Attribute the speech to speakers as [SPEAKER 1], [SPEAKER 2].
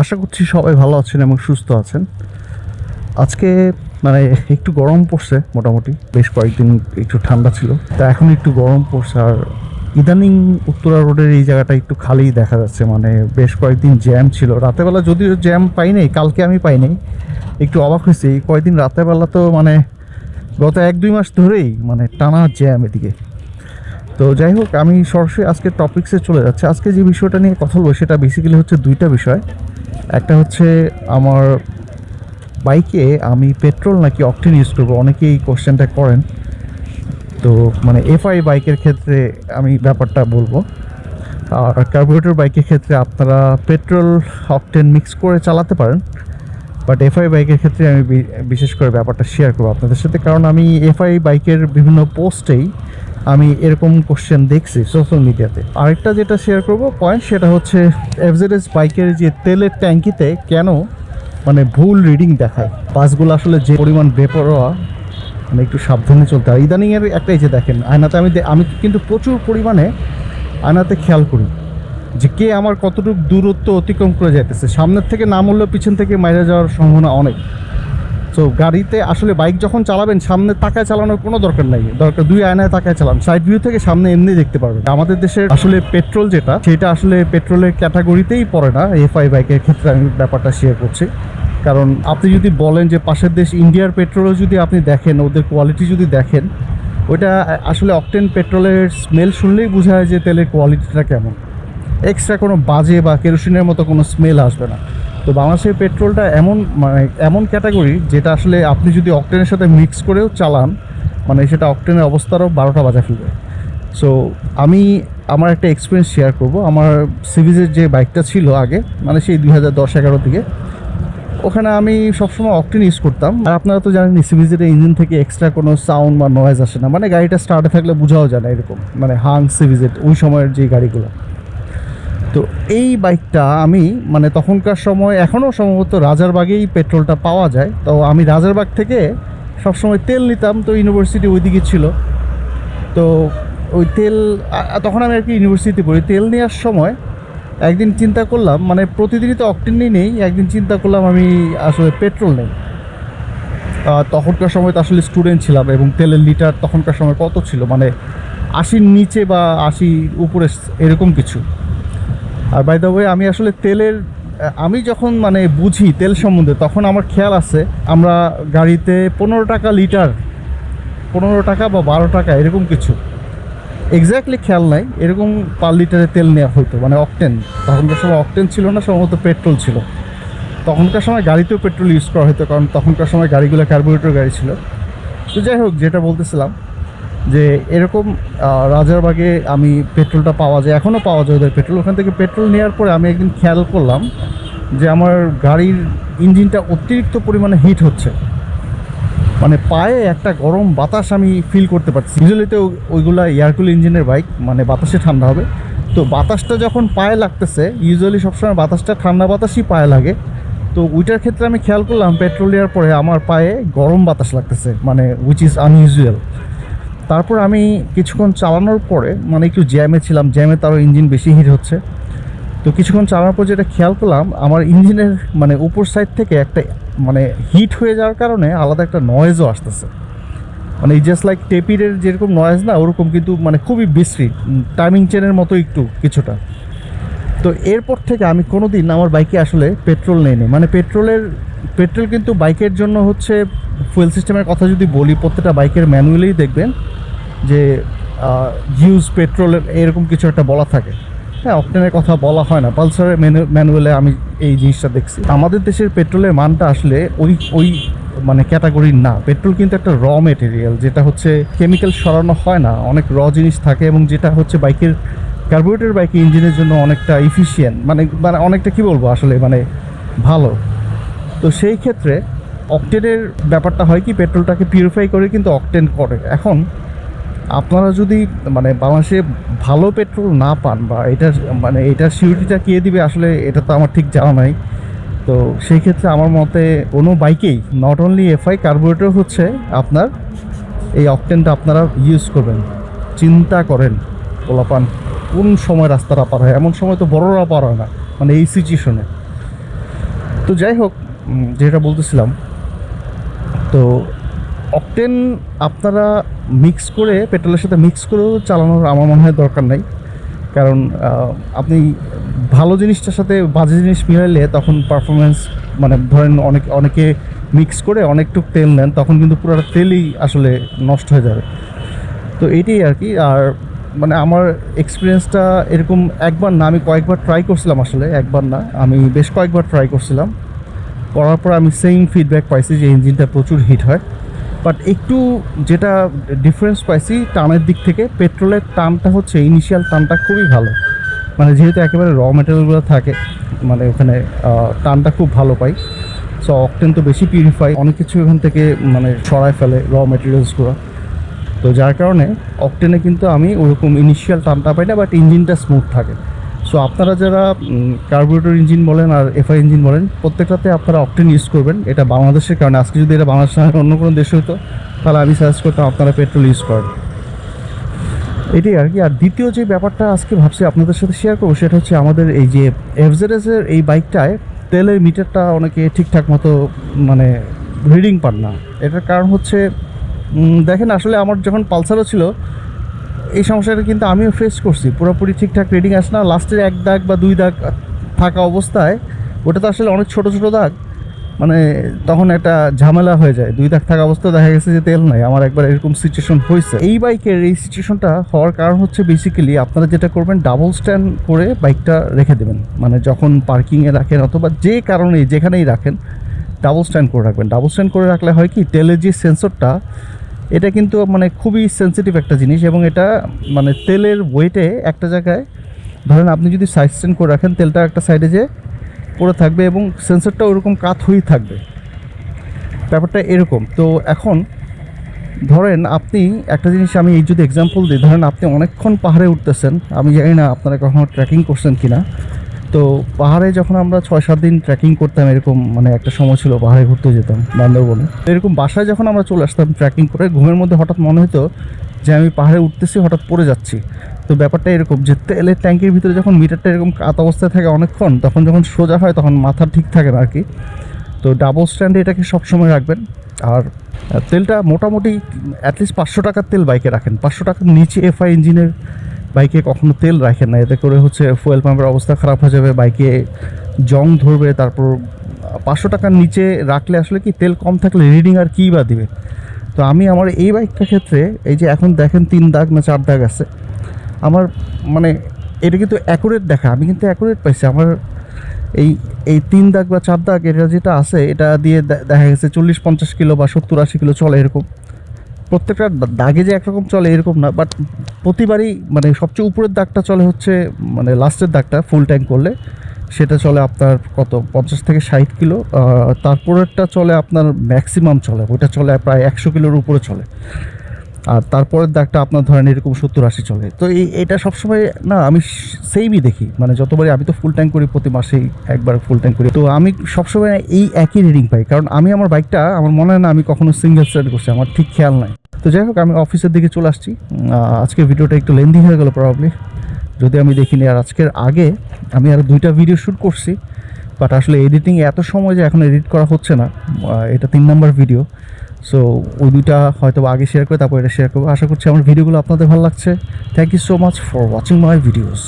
[SPEAKER 1] আশা করছি সবাই ভালো আছেন এবং সুস্থ আছেন। আজকে মানে একটু গরম পড়ছে মোটামুটি, বেশ কয়েকদিন একটু ঠান্ডা ছিল। তা এখন একটু গরম পড়ছে আর ইদানিং উত্তরা রোডের এই জায়গাটা একটু খালি দেখা যাচ্ছে। মানে বেশ কয়েকদিন জ্যাম ছিল। রাতেবেলা যদিও জ্যাম পাই নাই, কালকে আমি পাই নাই, একটু অবাক হয়েছি। এই কয়েকদিন রাতেবেলা তো মানে গত এক দুই মাস ধরেই মানে টানা জ্যাম এদিকে। তো যাই হোক, আমি সরাসরি আজকে টপিক্সে চলে যাচ্ছে। আজকে যে বিষয়টা নিয়ে কথা বলব, সেটা বেসিক্যালি হচ্ছে দুইটা বিষয়। একটা হচ্ছে আমার বাইকে আমি পেট্রোল নাকি অকটেন ইউজ করব, অনেকেই কোশ্চেনটা করেন। তো মানে এফআই বাইকের ক্ষেত্রে আমি ব্যাপারটা বলব। আর কার্বোরেটর বাইকের ক্ষেত্রে আপনারা পেট্রোল অকটেন মিক্স করে চালাতে পারেন। বাট এফআই বাইকের ক্ষেত্রে আমি বিশেষ করে ব্যাপারটা শেয়ার করব আপনাদের সাথে। কারণ আমি এফআই বাইকের বিভিন্ন পোস্টেই আমি এরকম কোশ্চেন দেখছি সোশ্যাল মিডিয়াতে আরেকটা যেটা শেয়ার করব পয়েন্ট সেটা হচ্ছে এফজেডএস বাইকের যে তেলের ট্যাঙ্কিতে কেন মানে ভুল রিডিং দেখায়? বাসগুলো আসলে যে পরিমাণ বেপরোয়া মানে একটু সাবধানে চলতে হয়। ইদানিংয়ের একটাই যে দেখেন, আয়নাতে আমি আমি কিন্তু প্রচুর পরিমাণে আয়নাতে খেয়াল করি যে কে আমার কতটুকু দূরত্ব অতিক্রম করে যাইতেছে। সামনের থেকে না পিছন থেকে মাইরে যাওয়ার সম্ভাবনা অনেক। তো গাড়িতে আসলে বাইক যখন চালাবেন, সামনে তাকায় চালানোর কোনো দরকার নাই। দরকার দুই আয়নায় তাকায় চালান। সাইড ভিউ থেকে সামনে এমনি দেখতে পারবেন। আমাদের দেশের আসলে পেট্রোল যেটা, সেটা আসলে পেট্রোলের ক্যাটাগরিতেই পড়ে না। এফআই বাইকের ক্ষেত্রে আমি ব্যাপারটা শেয়ার করছি। কারণ আপনি যদি বলেন যে পাশের দেশ ইন্ডিয়ার পেট্রোলও যদি আপনি দেখেন, ওদের কোয়ালিটি যদি দেখেন, ওইটা আসলে অকটেন পেট্রোলের স্মেল শুনলেই বোঝা যায় যে তেলের কোয়ালিটিটা কেমন। এক্সট্রা কোনো বাজে বা কেরোসিনের মতো কোনো স্মেল আসবে না। তো বাংলাদেশের পেট্রোলটা এমন মানে এমন ক্যাটাগরি যেটা আসলে আপনি যদি অকটেনের সাথে মিক্স করেও চালান মানে সেটা অকটেনের অবস্থারও বারোটা বাজা ফেলবে। সো আমি আমার একটা এক্সপিরিয়েন্স শেয়ার করব। আমার সিরিজের যে বাইকটা ছিল আগে মানে সেই দুই হাজার দশ এগারো দিকে, ওখানে আমি সবসময় অকটেন ইউজ করতাম। আর আপনারা তো জানেন সিভিজের ইঞ্জিন থেকে এক্সট্রা কোনো সাউন্ড বা নয়েজ আসে না। মানে গাড়িটা স্টার্টে থাকলে বোঝাও যায় না এরকম মানে হাং সিভিজেট ওই সময়ের যে গাড়িগুলো। তো এই বাইকটা আমি মানে তখনকার সময় এখনও সম্ভবত রাজারবাগেই পেট্রোলটা পাওয়া যায়। তো আমি রাজারবাগ থেকে সবসময় তেল নিতাম, তো ইউনিভার্সিটি ওইদিকে ছিল। তো ওই তেল তখন আমি আর কি ইউনিভার্সিটিতে পড়ি। তেল নেওয়ার সময় একদিন চিন্তা করলাম মানে প্রতিদিনই তো অকটেনই নেই, একদিন চিন্তা করলাম আমি আসলে পেট্রোল নেই। তখনকার সময় তো আসলে স্টুডেন্ট ছিলাম এবং তেলের লিটার তখনকার সময় কত ছিল? মানে আশির নিচে বা আশির উপরে এরকম কিছু। আর বাই দ্য ওয়ে আমি আসলে তেলের আমি যখন মানে বুঝি তেল সম্বন্ধে, তখন আমার খেয়াল আছে, আমরা গাড়িতে পনেরো টাকা লিটার, পনেরো টাকা বা বারো টাকা, এরকম কিছু। এক্স্যাক্টলি খেয়াল নাই, এরকম পার লিটারে তেল নেওয়া হতো মানে অকটেন তখনকার সময় অকটেন ছিল না, সম্ভবত পেট্রোল ছিল। তখনকার সময় গাড়িতেও পেট্রোল ইউজ করা হতো, কারণ তখনকার সময় গাড়িগুলো কার্বোরেটর গাড়ি ছিল। তো যাই হোক, যেটা বলতেছিলাম যে এরকম রাজারবাগে আমি পেট্রোলটা পাওয়া যায় এখনও পাওয়া যায় ওদের পেট্রোল। ওখান থেকে পেট্রোল নেওয়ার পরে আমি একদিন খেয়াল করলাম যে আমার গাড়ির ইঞ্জিনটা অতিরিক্ত পরিমাণে হিট হচ্ছে। মানে পায়ে একটা গরম বাতাস আমি ফিল করতে পারছি। ইউজুয়ালি তো ওইগুলা এয়ারকুল ইঞ্জিনের বাইক মানে বাতাসে ঠান্ডা হবে। তো বাতাসটা যখন পায়ে লাগতেছে ইউজুয়ালি সবসময় বাতাসটা ঠান্ডা বাতাসই পায়ে লাগে। তো ওইটার ক্ষেত্রে আমি খেয়াল করলাম, পেট্রোল দেওয়ার পরে আমার পায়ে গরম বাতাস লাগতেছে মানে উইচ ইজ আনইউজুয়াল তারপর আমি কিছুক্ষণ চালানোর পরে মানে একটু জ্যামে ছিলাম, জ্যামে তারও ইঞ্জিন বেশি হিট হচ্ছে। তো কিছুক্ষণ চালানোর পর যেটা খেয়াল করলাম আমার ইঞ্জিনের মানে উপর সাইড থেকে একটা মানে হিট হয়ে যাওয়ার কারণে আলাদা একটা নয়েজও আসতেছে। মানে জাস্ট লাইক টেপিরের যেরকম নয়েজ না, ওরকম কিন্তু মানে খুবই বিশ্রী টাইমিং চেনের মতো একটু কিছুটা। তো এরপর থেকে আমি কোনো দিন আমার বাইকে আসলে পেট্রোল নেইনি। মানে পেট্রোলের, পেট্রোল কিন্তু বাইকের জন্য হচ্ছে ফুয়েল সিস্টেমের কথা যদি বলি, প্রত্যেকটা বাইকের ম্যানুয়ালেই দেখবেন যে ইউজ পেট্রোলের এরকম কিছু একটা বলা থাকে। হ্যাঁ অপটেনের কথা বলা হয় না। পালসারের ম্যানুয়ালে আমি এই জিনিসটা দেখছি। আমাদের দেশের পেট্রোলের মানটা আসলে ওই ওই মানে ক্যাটাগরির না। পেট্রোল কিন্তু একটা র মেটেরিয়াল যেটা হচ্ছে কেমিক্যাল সরানো হয় না। অনেক র জিনিস থাকে এবং যেটা হচ্ছে বাইকের কার্বোরেটর বাইক ইঞ্জিনের জন্য অনেকটা ইফিশিয়েন্ট মানে মানে অনেকটা কি বলব আসলে মানে ভালো। তো সেই ক্ষেত্রে অকটেনের ব্যাপারটা হয় কি পেট্রোলটাকে পিউরিফাই করে কিন্তু অকটেন করে। এখন আপনারা যদি মানে বাংলাদেশে ভালো পেট্রোল না পান বা এটার মানে এটার সিউরিটিটা কে দিবে আসলে, এটা তো আমার ঠিক জানা নাই। তো সেই ক্ষেত্রে আমার মতে কোনো বাইকেই নট অনলি এফআই কার্বোরেটর হচ্ছে আপনার, এই অকটেনটা আপনারা ইউজ করবেন। চিন্তা করেন, পোলাপান। কোন সময় রাস্তাটা পার হয়? এমন সময় তো বড়রা পার হয় না মানে এই সিচুয়েশনে তো যাই হোক যেটা বলতেছিলাম, তো অকটেন আপনারা মিক্স করে, পেট্রোলের সাথে মিক্স করেও চালানোর আমার মনে হয় দরকার নাই। কারণ আপনি ভালো জিনিসটার সাথে বাজে জিনিস মিলাইলে তখন পারফরমেন্স মানে ধরেন অনেক, অনেকে মিক্স করে অনেকটুক তেল নেন, তখন কিন্তু পুরোটা তেলই আসলে নষ্ট হয়ে যাবে। তো এইটাই আর কি, আর মানে আমার এক্সপিরিয়েন্সটা এরকম একবার না, আমি কয়েকবার ট্রাই করছিলাম আসলে, একবার না, আমি বেশ কয়েকবার ট্রাই করছিলাম। করার পর আমি সেম ফিডব্যাক পাইছি যে ইঞ্জিনটা প্রচুর হিট হয়। বাট একটু যেটা ডিফারেন্স পাইছি টানের দিক থেকে পেট্রোলের টানটা হচ্ছে ইনিশিয়াল টানটা খুবই ভালো। মানে যেহেতু একেবারে র মেটেরিয়ালগুলো থাকে মানে ওখানে টানটা খুব ভালো পাই। সো অকটেন তো বেশি পিউরিফাই অনেক কিছু এখান থেকে মানে সরায় ফেলে র মেটেরিয়ালসগুলো তো যার কারণে অকটেনে কিন্তু আমি ওরকম ইনিশিয়াল টানটা পাই না বাট ইঞ্জিনটা স্মুথ থাকে। সো আপনারা যারা কার্বোরেটর ইঞ্জিন বলেন আর এফআই ইঞ্জিন বলেন, প্রত্যেকটাতে আপনারা অকটেন ইউজ করবেন। এটা বাংলাদেশের কারণে, আজকে যদি এটা বাংলাদেশ অন্য কোনো দেশে হতো, তাহলে আমি সাজেস্ট করতাম আপনারা পেট্রোল ইউজ করেন। এটাই আর কি। আর দ্বিতীয় যে ব্যাপারটা আজকে ভাবছি আপনাদের সাথে শেয়ার করব, সেটা হচ্ছে আমাদের এই যে এফজেডএসের এই বাইকটায় তেলের মিটারটা অনেকে ঠিকঠাক মতো মানে রিডিং পান না। এটার কারণ হচ্ছে দেখেন, আসলে আমার যখন পালসারও ছিল, এই সমস্যাটা কিন্তু আমিও ফেস করছি। পুরোপুরি ঠিকঠাক রিডিং আসে না। লাস্টের এক দাগ বা দুই দাগ থাকা অবস্থায়, ওটা তো আসলে অনেক ছোট ছোট দাগ। মানে তখন একটা ঝামেলা হয়ে যায়। দুই দাগ থাকা অবস্থায় দেখা গেছে যে তেল নাই। আমার একবার এরকম সিচুয়েশন হয়েছে। এই বাইকের এই সিচুয়েশনটা হওয়ার কারণ হচ্ছে বেসিক্যালি আপনারা যেটা করবেন ডাবল স্ট্যান্ড করে বাইকটা রেখে দেবেন। মানে যখন পার্কিংয়ে রাখেন অথবা যে কারণে যেখানেই রাখেন ডাবল স্ট্যান্ড করে রাখবেন। ডাবল স্ট্যান্ড করে রাখলে হয় কি, তেলের যে সেন্সরটা এটা কিন্তু মানে খুবই সেন্সিটিভ একটা জিনিস এবং এটা মানে তেলের ওয়েটে একটা জায়গায় ধরেন আপনি যদি সাইড স্ট্যান্ড করে রাখেন, তেলটা একটা সাইডে যে পড়ে থাকবে এবং সেন্সরটা ওরকম কাত হয়েই থাকবে। ব্যাপারটা এরকম। তো এখন ধরেন আপনি একটা জিনিস আমি এই যদি এক্সাম্পল দিই, ধরেন আপনি অনেকক্ষণ পাহাড়ে উঠতেছেন, আমি জানি না আপনারা কখনো ট্রেকিং করছেন কি না তো পাহাড়ে যখন আমরা ছয় সাত দিন ট্রেকিং করতাম, এরকম মানে একটা সময় ছিল পাহাড়ে ঘুরতে যেতাম, বান্দরবনে। এরকম বাসায় যখন আমরা চলে আসতাম ট্রেকিং করে, ঘুমের মধ্যে হঠাৎ মনে হতো যে আমি পাহাড়ে উঠতেছি, হঠাৎ পড়ে যাচ্ছি। তো ব্যাপারটা এরকম যে তেলের ট্যাঙ্কের ভিতরে যখন মিটারটা এরকম কাত অবস্থায় থাকে অনেকক্ষণ, তখন যখন সোজা হয়, তখন মাথা ঠিক থাকে না আর কি তো ডাবল স্ট্যান্ডে এটাকে সবসময় রাখবেন। আর তেলটা মোটামুটি অ্যাটলিস্ট পাঁচশো টাকার তেল বাইকে রাখেন। পাঁচশো টাকার নিচে এফআই ইঞ্জিনের বাইকে কখনো তেল রাখেন না। এতে করে হচ্ছে ফুয়েল পাম্পের অবস্থা খারাপ হয়ে যাবে, বাইকে জং ধরবে, তারপর পাঁচশো টাকার নিচে রাখলে আসলে কি তেল কম থাকলে রিডিং আর কী বা দিবে? তো আমি আমার এই বাইকটার ক্ষেত্রে, এই যে এখন দেখেন তিন দাগ না চার দাগ আছে, আমার মানে এটা কিন্তু অ্যাকুরেট দেখা, আমি কিন্তু অ্যাকুরেট পাইছি। আমার এই এই তিন দাগ বা চার দাগ, এটা যেটা আছে, এটা দিয়ে দেখা গেছে চল্লিশ পঞ্চাশ কিলো বা সত্তর আশি কিলো চলে এরকম। প্রত্যেকটা দাগে যে একরকম চলে এরকম না বাট প্রতিবারই মানে সবচেয়ে উপরের দাগটা চলে হচ্ছে মানে লাস্টের দাগটা ফুল ট্যাঙ্ক করলে, সেটা চলে আপনার কত, পঞ্চাশ থেকে ষাট কিলো তারপরেরটা চলে আপনার ম্যাক্সিমাম চলে, ওইটা চলে প্রায় একশো কিলোর উপরে চলে। আর তারপরের দাগটা আপনার ধরেন এরকম সত্তর আশি চলে। তো এই, এটা সবসময় না, আমি সেমই দেখি মানে যতবারই আমি তো ফুল ট্যাঙ্ক করি প্রতি মাসেই একবার ফুল ট্যাঙ্ক করি। তো আমি সবসময় এই একই রিডিং পাই, কারণ আমি আমার বাইকটা আমার মনে হয় না আমি কখনো সিঙ্গেল স্টার্ট করছি, আমার ঠিক খেয়াল নাই। তো যাই হোক, আমি অফিসের দিকে চলে আসছি। আজকের ভিডিওটা একটু লেন্দি হয়ে গেল প্রবাবলি যদি আমি দেখিনি, আর আজকের আগে আমি আরও দুইটা ভিডিও শ্যুট করছি বাট আসলে এডিটিং এত সময় যে এখন এডিট করা হচ্ছে না এটা তিন নম্বর ভিডিও সো ওই দুইটা হয়তো আগে শেয়ার করে, তারপর এটা শেয়ার করব। আশা করছি আমার ভিডিওগুলো আপনাদের ভালো লাগছে। Thank you so much for watching my videos